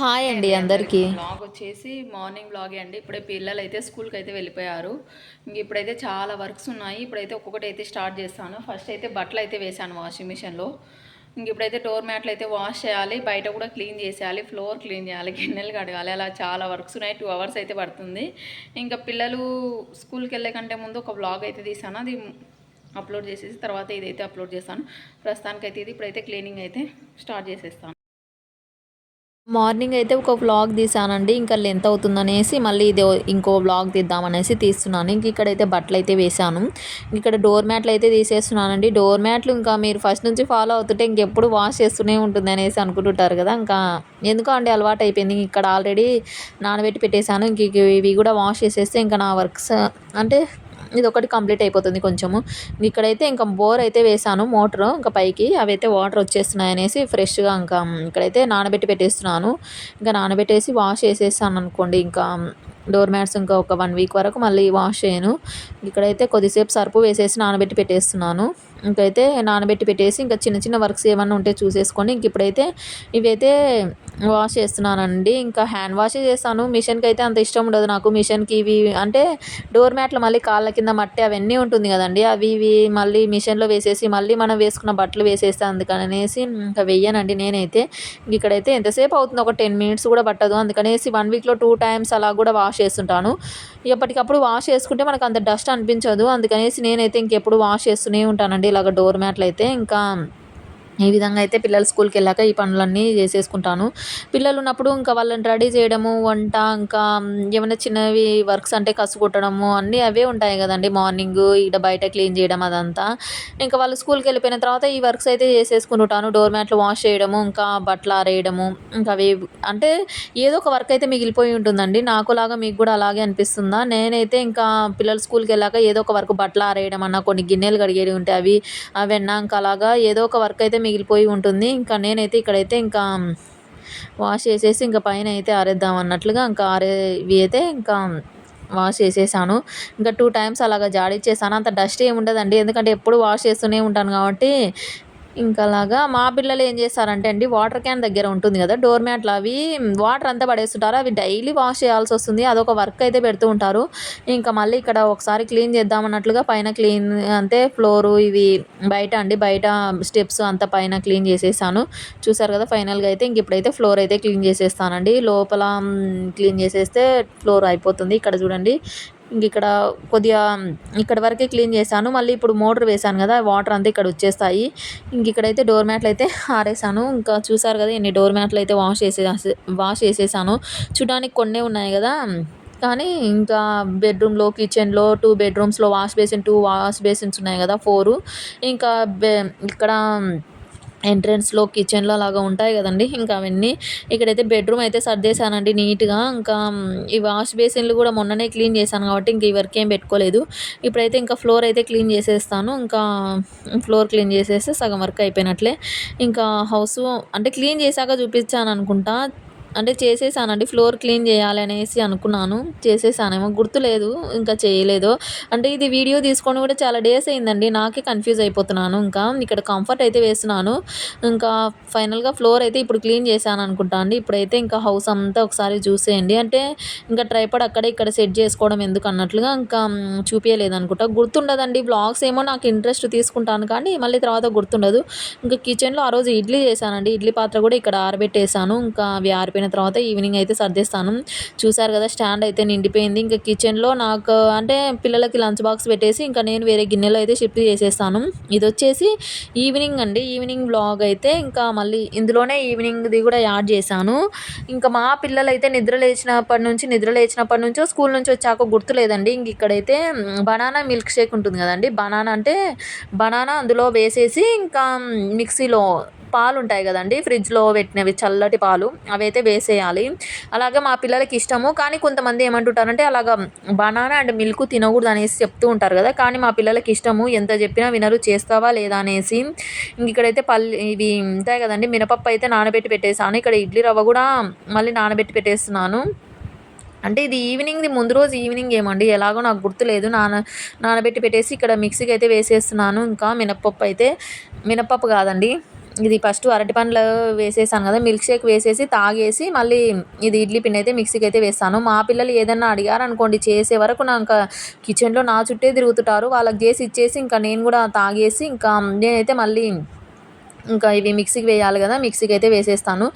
Hi అండి అందరికీ. Blog వచ్చేసి మార్నింగ్ బ్లాగే అండి. ఇప్పుడే పిల్లలు అయితే స్కూల్కి అయితే వెళ్ళిపోయారు. ఇంక ఇప్పుడైతే చాలా వర్క్స్ ఉన్నాయి. ఇప్పుడైతే ఒక్కొక్కటి అయితే స్టార్ట్ చేస్తాను. ఫస్ట్ అయితే బట్టలు అయితే వేసాను వాషింగ్ మిషన్లో ఇంక ఇప్పుడైతే డోర్ మ్యాట్లు అయితే వాష్ చేయాలి. బయట కూడా క్లీన్ చేసేయాలి. ఫ్లోర్ క్లీన్ చేయాలి. గిన్నెలు కడగాలి. అలా చాలా వర్క్స్ ఉన్నాయి. టూ అవర్స్ అయితే పడుతుంది. ఇంకా పిల్లలు స్కూల్కి వెళ్ళే కంటే ముందు ఒక బ్లాగ్ అయితే తీసాను అది అప్లోడ్ చేసేసి తర్వాత ఇదైతే అప్లోడ్ చేస్తాను. ప్రస్తుతానికైతే ఇది. ఇప్పుడైతే క్లీనింగ్ అయితే స్టార్ట్ చేసేస్తాను. మార్నింగ్ అయితే ఒక వ్లాగ్ తీసానండి ఇంకా లెంత్ అవుతుందనేసి మళ్ళీ ఇది ఇంకో వ్లాగ్ తీద్దామనేసి తీస్తున్నాను. ఇంక ఇక్కడైతే బట్టలు అయితే వేసాను ఇక్కడ డోర్ మ్యాట్లు అయితే తీసేస్తున్నానండి. డోర్ మ్యాట్లు ఇంకా మీరు ఫస్ట్ నుంచి ఫాలో అవుతుంటే ఇంకెప్పుడు వాష్ చేస్తూనే ఉంటుంది అనేసి అనుకుంటుంటారు కదా. ఇంకా ఎందుకో అండి అలవాటు అయిపోయింది. ఇక్కడ ఆల్రెడీ నానబెట్టి పెట్టేశాను. ఇంక ఇవి కూడా వాష్ చేసేస్తే ఇంకా నా వర్క్స్ అంటే ఇది ఒకటి కంప్లీట్ అయిపోతుంది కొంచెము. ఇక్కడైతే ఇంకా బోర్ అయితే వేసాను మోటార్ ఇంకా పైకి అవి అయితే వాటర్ వచ్చేస్తున్నాయి అనేసి ఫ్రెష్గా ఇంకా ఇక్కడైతే నానబెట్టి పెట్టేస్తున్నాను. ఇంకా నానబెట్టేసి వాష్ చేసేసాను అనుకోండి ఇంకా డోర్ మ్యాట్స్ ఇంకా ఒక వన్ వీక్ వరకు మళ్ళీ వాష్ చేయను. ఇక్కడైతే కొద్దిసేపు సరుపు వేసేసి నానబెట్టి పెట్టేస్తున్నాను. ఇంకైతే నానబెట్టి పెట్టేసి ఇంకా చిన్న చిన్న వర్క్స్ ఏమన్నా ఉంటే చూసేసుకొని ఇంక ఇప్పుడైతే ఇవైతే వాష్ చేస్తున్నానండి. ఇంకా హ్యాండ్ వాష్ చేస్తాను. మిషన్కి అయితే అంత ఇష్టం ఉండదు నాకు. మిషన్కి ఇవి అంటే డోర్ మ్యాట్లు మళ్ళీ కాళ్ళ కింద మట్టి అవన్నీ ఉంటుంది కదండి. అవి ఇవి మళ్ళీ మిషన్లో వేసేసి మళ్ళీ మనం వేసుకున్న బట్టలు వేసేస్తే అందుకనేసి ఇంకా వెయ్యనండి నేనైతే. ఇక్కడైతే ఎంతసేపు అవుతుంది? ఒక టెన్ మినిట్స్ కూడా పట్టదు. అందుకనేసి వన్ వీక్లో టూ టైమ్స్ అలా కూడా వాష్ చేస్తుంటాను. ఎప్పటికప్పుడు వాష్ చేసుకుంటే మనకు అంత డస్ట్ అనిపించదు. అందుకనేసి నేనైతే ఇంకెప్పుడు వాష్ చేస్తూనే ఉంటానండి. ఇలాగ డోర్ మ్యాట్లు అయితే ఇంకా ఈ విధంగా అయితే పిల్లలు స్కూల్కి వెళ్ళాక ఈ పనులన్నీ చేసేసుకుంటాను. పిల్లలు ఉన్నప్పుడు ఇంకా వాళ్ళని రెడీ చేయడము వంట ఇంకా ఏమైనా చిన్నవి వర్క్స్ అంటే కసు కుట్టడము అన్నీ అవే ఉంటాయి కదండి. మార్నింగ్ ఇక్కడ బయట క్లీన్ చేయడం అదంతా. ఇంకా వాళ్ళు స్కూల్కి వెళ్ళిపోయిన తర్వాత ఈ వర్క్స్ అయితే చేసేసుకుంటాను. డోర్ మ్యాట్లు వాష్ చేయడము ఇంకా బట్టలు ఆరేయడము ఇంకా అవి అంటే ఏదో ఒక వర్క్ అయితే మిగిలిపోయి ఉంటుందండి. నాకులాగా మీకు కూడా అలాగే అనిపిస్తుందా? నేనైతే ఇంకా పిల్లలు స్కూల్కి వెళ్ళాక ఏదో ఒక వర్క్ బట్టలు ఆరేయడం అన్న కొన్ని గిన్నెలు కడిగేవి ఉంటే అవి అవి ఇంకా అలాగా ఏదో ఒక వర్క్ అయితే మిగిలిపోయి ఉంటుంది. ఇంకా నేనైతే ఇక్కడైతే ఇంకా వాష్ చేసేసి ఇంకా పైన అయితే ఆరేద్దాం అన్నట్లుగా ఇంకా ఆరేవి అయితే ఇంకా వాష్ చేసేసాను. ఇంకా టూ టైమ్స్ అలాగా జాడిచ్చేసాను. అంత డస్ట్ ఏమి ఉండదండి ఎందుకంటే ఎప్పుడు వాష్ చేస్తూనే ఉంటాను కాబట్టి ఇంకా అలాగా మా పిల్లలు ఏం చేస్తారంటే అండి వాటర్ క్యాన్ దగ్గర ఉంటుంది కదా డోర్ మ్యాట్లు అవి వాటర్ అంతా పడేస్తుంటారు అవి డైలీ వాష్ చేయాల్సి వస్తుంది అదొక వర్క్ అయితే పెడుతూ ఉంటారు. ఇంకా మళ్ళీ ఇక్కడ ఒకసారి క్లీన్ చేద్దామన్నట్లుగా పైన క్లీన్ అంటే ఫ్లోరు ఇవి బయట అండి బయట స్టెప్స్ అంతా పైన క్లీన్ చేసేసాను. చూసారు కదా ఫైనల్గా అయితే ఇంక ఇప్పుడైతే ఫ్లోర్ అయితే క్లీన్ చేసేస్తానండి. లోపల క్లీన్ చేసేస్తే ఫ్లోర్ అయిపోతుంది. ఇక్కడ చూడండి ఇంక ఇక్కడ కొద్దిగా ఇక్కడ వరకే క్లీన్ చేశాను. మళ్ళీ ఇప్పుడు మోటర్ వేశాను కదా వాటర్ అంతా ఇక్కడ వచ్చేస్తాయి. ఇంక ఇక్కడైతే డోర్ మ్యాట్లు అయితే ఆరేసాను ఇంకా చూసారు కదా ఎన్ని డోర్ మ్యాట్లు అయితే వాష్ చేసే వాష్ చేసేసాను. చూడడానికి కొన్నే ఉన్నాయి కదా కానీ ఇంకా బెడ్రూమ్లో కిచెన్లో two బెడ్రూమ్స్లో wash basin two wash basins ఉన్నాయి కదా ఫోరు. ఇంకా బె ఇక్కడ ఎంట్రన్స్లో కిచెన్లో అలాగా ఉంటాయి కదండి. ఇంకా అవన్నీ ఇక్కడైతే బెడ్రూమ్ అయితే సర్దేశానండి నీట్గా. ఇంకా ఈ వాష్ బేసిన్లు కూడా మొన్ననే క్లీన్ చేశాను కాబట్టి ఇంక ఈ వర్క్ ఏం పెట్టుకోలేదు. ఇప్పుడైతే ఇంకా ఫ్లోర్ అయితే క్లీన్ చేసేస్తాను. ఇంకా ఫ్లోర్ క్లీన్ చేసేస్తే సగం వర్క్ అయిపోయినట్లే. ఇంకా హౌస్ అంటే క్లీన్ చేశాక చూపించాను అనుకుంటా అంటే చేసేసానండి. ఫ్లోర్ క్లీన్ చేయాలనేసి అనుకున్నాను. చేసేసానేమో గుర్తులేదు. ఇంకా చేయలేదు. అంటే ఇది వీడియో తీసుకొని కూడా చాలా డేస్ అయిందండి. నాకే కన్ఫ్యూజ్ అయిపోతున్నాను. ఇంకా ఇక్కడ కంఫర్ట్ అయితే వేస్తున్నాను. ఇంకా ఫైనల్గా ఫ్లోర్ అయితే ఇప్పుడు క్లీన్ చేశాను అనుకుంటా అండి. ఇప్పుడైతే ఇంకా హౌస్ అంతా ఒకసారి చూసేయండి. అంటే ఇంకా ట్రైపడ్ అక్కడ ఇక్కడ సెట్ చేసుకోవడం ఎందుకు అన్నట్లుగా ఇంకా చూపించలేదు అనుకుంటా. గుర్తుండదండి. బ్లాగ్స్ ఏమో నాకు ఇంట్రెస్ట్ తీసుకుంటాను కానీ మళ్ళీ తర్వాత గుర్తుండదు. ఇంకా కిచెన్లో ఆ రోజు ఇడ్లీ చేశానండి. ఇడ్లీ పాత్ర కూడా ఇక్కడ ఆరబెట్టేశాను. ఇంకా అవి ఆరిపోయి అయిపోయిన తర్వాత ఈవినింగ్ అయితే సర్దేస్తాను. చూసారు కదా స్టాండ్ అయితే నిండిపోయింది. ఇంకా కిచెన్లో నాకు అంటే పిల్లలకి లంచ్ బాక్స్ పెట్టేసి ఇంకా నేను వేరే గిన్నెలో అయితే షిఫ్ట్ చేసేస్తాను. ఇది వచ్చేసి ఈవినింగ్ అండి. ఈవినింగ్ బ్లాగ్ అయితే ఇంకా మళ్ళీ ఇందులోనే ఈవినింగ్ది కూడా యాడ్ చేశాను. ఇంకా మా పిల్లలు అయితే నిద్ర లేచినప్పటి నుంచి నిద్ర లేచినప్పటి నుంచో స్కూల్ నుంచి వచ్చాక గుర్తులేదండి. ఇంక ఇక్కడైతే బనానా మిల్క్ షేక్ ఉంటుంది కదండి. బనానా అంటే బనానా అందులో వేసేసి ఇంకా మిక్సీలో పాలు ఉంటాయి కదండి. ఫ్రిడ్జ్లో పెట్టినవి చల్లటి పాలు అవైతే వేసేయాలి. అలాగే మా పిల్లలకి ఇష్టము. కానీ కొంతమంది ఏమంటుంటారంటే అలాగ బనానా అండ్ మిల్క్ తినకూడదు అనేసి చెప్తూ ఉంటారు కదా. కానీ మా పిల్లలకి ఇష్టము. ఎంత చెప్పినా వినరు. చేస్తావా లేదా అనేసి. ఇంక ఇక్కడైతే పల్లి ఇవి ఉంటాయి కదండి. మినపప్పు అయితే నానబెట్టి పెట్టేసాను ఇక్కడ ఇడ్లీ రవ్వ కూడా మళ్ళీ నానబెట్టి పెట్టేస్తున్నాను. అంటే ఇది ఈవినింగ్ది ముందు రోజు ఈవినింగ్ ఏమండి? ఎలాగో నాకు గుర్తులేదు. నాన నానబెట్టి పెట్టేసి ఇక్కడ మిక్సీకి అయితే వేసేస్తున్నాను. ఇంకా మినప్పప్పు అయితే మినప్పప్పు కాదండి. ఇది ఫస్ట్ అరటి పండ్లు వేసేసాను కదా మిల్క్ షేక్ వేసేసి తాగేసి మళ్ళీ ఇది ఇడ్లీ పిండి అయితే మిక్సీకి అయితే వేస్తాను. మా పిల్లలు ఏదన్నా అడిగారు అనుకోండి చేసే వరకు నా ఇంకా కిచెన్లో నా చుట్టే తిరుగుతుంటారు. వాళ్ళకి చేసి ఇచ్చేసి ఇంకా నేను కూడా తాగేసి ఇంకా నేనైతే మళ్ళీ ఇంకా ఇవి మిక్సీకి వేయాలి కదా మిక్సీకి అయితే వేసేస్తాను.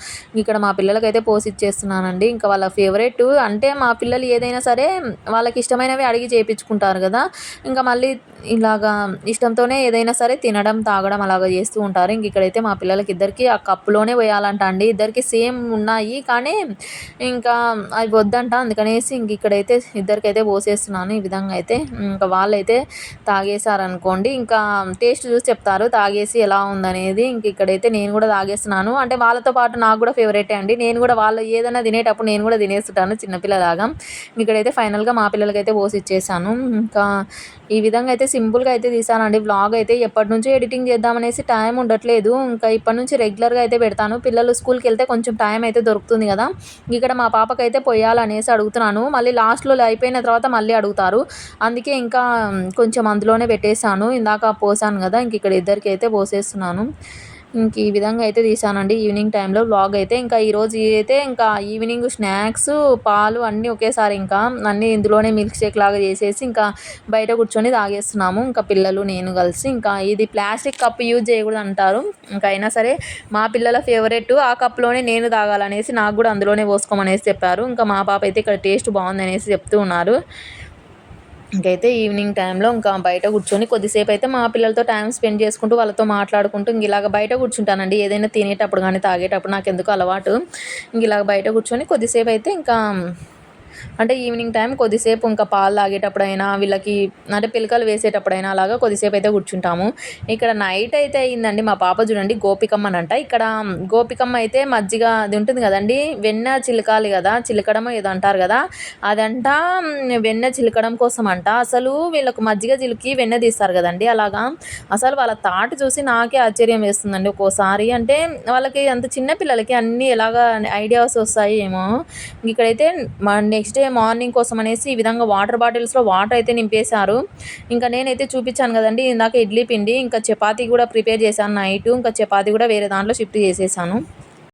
ఇక్కడ మా పిల్లలకైతే పోసి ఇచ్చేస్తున్నానండి. ఇంకా వాళ్ళ ఫేవరెట్ అంటే మా పిల్లలు ఏదైనా సరే వాళ్ళకి ఇష్టమైనవి అడిగి చేయించుకుంటారు కదా. ఇంకా మళ్ళీ ఇలాగా ఇష్టంతోనే ఏదైనా సరే తినడం తాగడం అలాగ చేస్తూ ఉంటారు. ఇంక ఇక్కడైతే మా పిల్లలకి ఇద్దరికి ఆ కప్పులోనే పోయాలంట అండి. ఇద్దరికి సేమ్ ఉన్నాయి కానీ ఇంకా అవి వద్దంట. అందుకనేసి ఇంక ఇక్కడైతే ఇద్దరికైతే పోసేస్తున్నాను ఈ విధంగా అయితే. ఇంకా వాళ్ళైతే తాగేశారనుకోండి ఇంకా టేస్ట్ చూసి చెప్తారు. తాగేసి ఎలా ఉందనేది ఇంకా ఇక్కడైతే నేను కూడా తాగేస్తున్నాను. అంటే వాళ్ళతో పాటు నాకు కూడా ఫేవరెటే అండి. నేను కూడా వాళ్ళు ఏదైనా తినేటప్పుడు నేను కూడా తినేస్తుంటాను చిన్నపిల్లలాగా. ఇక్కడైతే ఫైనల్గా మా పిల్లలకైతే పోసి ఇచ్చేసాను. ఇంకా ఈ విధంగా అయితే సింపుల్గా అయితే తీసానండి. వ్లాగ్ అయితే ఎప్పటి నుంచో ఎడిటింగ్ చేద్దామనేసి టైం ఉండట్లేదు. ఇంకా ఇప్పటి నుంచి రెగ్యులర్గా అయితే పెడతాను. పిల్లలు స్కూల్కి వెళ్తే కొంచెం టైం అయితే దొరుకుతుంది కదా. ఇక్కడ మా పాపకైతే పొయ్యాలనేసి అడుగుతున్నాను. మళ్ళీ లాస్ట్లో అయిపోయిన తర్వాత మళ్ళీ అడుగుతారు. అందుకే ఇంకా కొంచెం అందులోనే పెట్టేశాను. ఇందాక పోసాను కదా ఇంక ఇక్కడ ఇద్దరికి అయితే పోసేస్తున్నాను. ఇంక ఈ విధంగా అయితే తీసానండి. ఈవినింగ్ టైంలో వ్లాగ్ అయితే ఇంకా ఈరోజు అయితే ఇంకా ఈవినింగ్ స్నాక్స్ పాలు అన్నీ ఒకేసారి ఇంకా అన్నీ ఇందులోనే మిల్క్ షేక్ లాగా చేసేసి ఇంకా బయట కూర్చొని తాగేస్తున్నాము. ఇంకా పిల్లలు నేను కలిసి ఇంకా ఇది ప్లాస్టిక్ కప్ యూజ్ చేయకూడదు అంటారు. ఇంకా అయినా సరే మా పిల్లల ఫేవరెట్ ఆ కప్లోనే నేను తాగాలనేసి నాకు కూడా అందులోనే పోసుకోమనేసి చెప్పారు. ఇంకా మా పాప అయితే ఇక్కడ టేస్ట్ బాగుంది అనేసి చెప్తూ ఉన్నారు. ఇంకైతే ఈవినింగ్ టైంలో ఇంకా బయట కూర్చొని కొద్దిసేపు అయితే మా పిల్లలతో టైం స్పెండ్ చేసుకుంటూ వాళ్ళతో మాట్లాడుకుంటూ ఇంక ఇలాగ బయట కూర్చుంటానండి. ఏదైనా తినేటప్పుడు కానీ తాగేటప్పుడు నాకు ఎందుకు అలవాటు. ఇంక ఇలాగ బయట కూర్చొని కొద్దిసేపు అయితే ఇంకా అంటే ఈవినింగ్ టైం కొద్దిసేపు ఇంకా పాలు తాగేటప్పుడైనా వీళ్ళకి అంటే పిలకలు వేసేటప్పుడైనా అలాగా కొద్దిసేపు అయితే కూర్చుంటాము. ఇక్కడ నైట్ అయితే అయిందండి మా పాప చూడండి గోపికమ్మ అంట ఇక్కడ గోపికమ్మ అయితే మజ్జిగ అది ఉంటుంది కదండి వెన్న చిలకాలి కదా చిలకడము ఏదో అంటారు కదా అదంట వెన్న చిలకడం కోసం అంట అసలు వీళ్ళకు మజ్జిగ చిలికి వెన్న తీస్తారు కదండి అలాగా. అసలు వాళ్ళ తాటి చూసి నాకే ఆశ్చర్యం వేస్తుందండి ఒక్కోసారి. అంటే వాళ్ళకి అంత చిన్న పిల్లలకి అన్నీ ఎలాగా ఐడియాస్ వస్తాయి ఏమో ఇక్కడైతే నెక్స్ట్ నెక్స్ట్ డే మార్నింగ్ కోసం అనేసి ఈ విధంగా వాటర్ బాటిల్స్లో వాటర్ అయితే నింపేశారు. ఇంకా నేనైతే చూపించాను కదండి ఇందాక ఇడ్లీ పిండి ఇంకా చపాతీ కూడా ప్రిపేర్ చేశాను నైట్ ఇంకా చపాతీ కూడా వేరే దాంట్లో షిఫ్ట్ చేసేసాను.